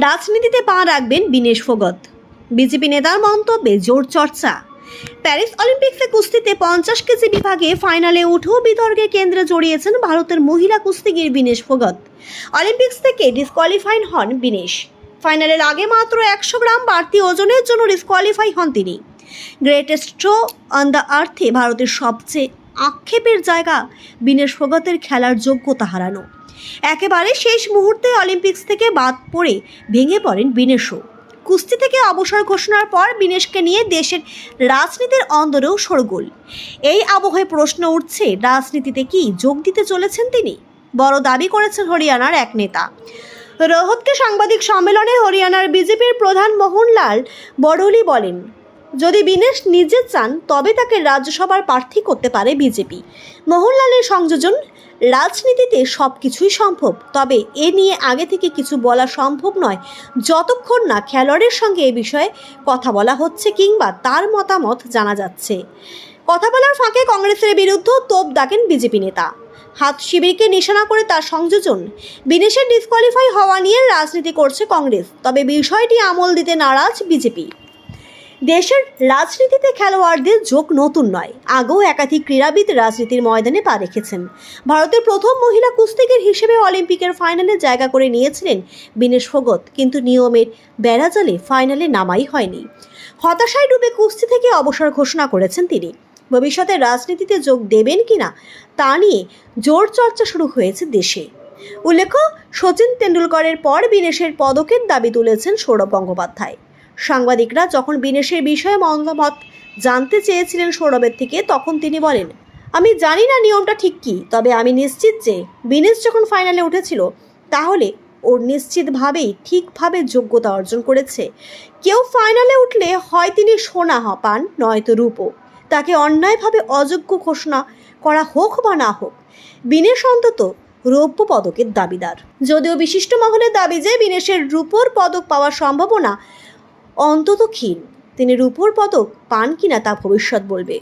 রাজনীতিতে পা রাখবেন বিনেশ ফোগত। বিজেপি নেতার মন্তব্যে জোর চর্চা। প্যারিস অলিম্পিক্সে কুস্তিতে পঞ্চাশ কেজি বিভাগে ফাইনালে উঠেও বিতর্কে কেন্দ্রে জড়িয়েছেন ভারতের মহিলা কুস্তিগির বিনেশ ফোগত। অলিম্পিক্স থেকে ডিসকোয়ালিফাইড হন বিনেশ। ফাইনালের আগে মাত্র একশো গ্রাম বাড়তি ওজনের জন্য ডিসকোয়ালিফাই হন তিনি। গ্রেটেস্ট শো অন দ্য আর্থে ভারতের সবচেয়ে আক্ষেপের জায়গা বিনেশ ফোগতের খেলার যোগ্যতা হারানো। একেবারে শেষ মুহূর্তে অলিম্পিক্স থেকে বাদ পড়ে ভেঙে পড়েন বিনেশও। কুস্তি থেকে অবসর ঘোষণার পর বিনেশকে নিয়ে দেশের রাজনীতির অন্দরেও সরগোল। এই আবহে প্রশ্ন উঠছে, রাজনীতিতে কি যোগ দিতে চলেছেন তিনি? বড় দাবি করেছেন হরিয়ানার এক নেতা। রোহতকে সাংবাদিক সম্মেলনে হরিয়ানার বিজেপির প্রধান মোহনলাল বড়লি বলেন যদি বিনেশ নিজে চান, তবে তাকে রাজ্যসভার প্রার্থী করতে পারে বিজেপি। মোহনলালের সংযোজন রাজনীতিতে সব কিছুই সম্ভব, তবে এ নিয়ে আগে থেকে কিছু বলা সম্ভব নয়। যতক্ষণ না খেলোয়াড়ের সঙ্গে এ বিষয়ে কথা বলা হচ্ছে কিংবা তার মতামত জানা যাচ্ছে। কথা বলার ফাঁকে কংগ্রেসের বিরুদ্ধেও তোপ দাগেন বিজেপি নেতা। হাত শিবিরকে নিশানা করে তার সংযোজন, বিনেশের ডিসকোয়ালিফাই হওয়া নিয়ে রাজনীতি করছে কংগ্রেস, তবে বিষয়টি আমল দিতে নারাজ বিজেপি। দেশের রাজনীতিতে খেলোয়াড়দের যোগ নতুন নয়। আগেও একাধিক ক্রীড়াবিদ রাজনীতির ময়দানে পা রেখেছেন। ভারতের প্রথম মহিলা কুস্তিগির হিসেবে অলিম্পিকের ফাইনালে জায়গা করে নিয়েছিলেন বিনেশ ফোগত কিন্তু নিয়মের বেড়াজালে ফাইনালে নামাই হয়নি। হতাশায় ডুবে কুস্তি থেকে অবসর ঘোষণা করেছেন তিনি। ভবিষ্যতে রাজনীতিতে যোগ দেবেন কিনা তা নিয়ে জোর চর্চা শুরু হয়েছে দেশে। উল্লেখ্য, সচিন তেন্ডুলকরের পর বিনেশের পদকের দাবি তুলেছেন সৌরভ গঙ্গোপাধ্যায়। সাংবাদিকরা যখন বিনেশের বিষয়ে মতামত জানতে চেয়েছিলেন সৌরভের থেকে, তখন তিনি বলেন, আমি জানি না নিয়মটা ঠিক কী, তবে আমি নিশ্চিত যে বিনেশ যখন ফাইনালে উঠেছিল, তাহলে ওর নিশ্চিতভাবেই ঠিকভাবে যোগ্যতা অর্জন করেছে। কেউ ফাইনালে উঠলে হয় তিনি সোনা পান, নয়তো রূপো। তাকে অন্যায়ভাবে অযোগ্য ঘোষণা করা হোক বা না হোক, বিনেশ অন্তত রৌপ্য পদকের দাবিদার। যদিও বিশিষ্ট মহলের দাবি যে বিনেশের রূপোর পদক পাওয়ার সম্ভাবনা অন্তত ক্ষীণ। তিনি রূপোর পদক পান কিনা তা ভবিষ্যৎ বলবে।